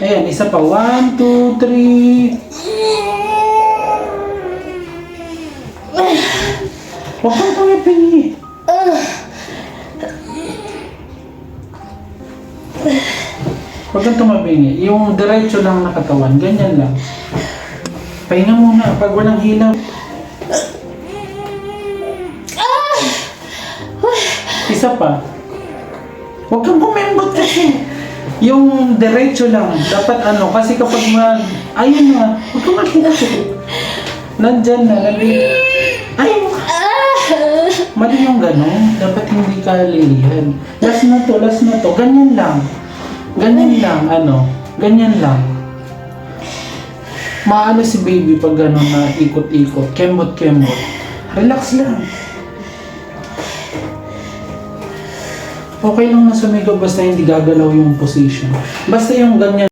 Ayan, isa pa. One, two, three. Huwag kang tumipingi. Huwag kang tumabingi. Yung diretso lang na katawan, ganyan lang. Pahinga muna pag walang hilaw. Isa pa. Huwag kang kumembot kasi. Yung diretso lang. Dapat ano, kasi kapag mag... Ayun na. Huwag kang makita. Nandyan na. Nandito. Ay! Mali yung gano'n. Dapat hindi ka lilihan. Last na to, last na to. Ganyan lang. Ganyan lang, ano. Ganyan lang. Maano si baby pag gano'n na ikot-ikot. Kembot-kembot. Relax lang. Okay lang na sumigaw basta hindi gagalaw yung position. Basta yung ganyan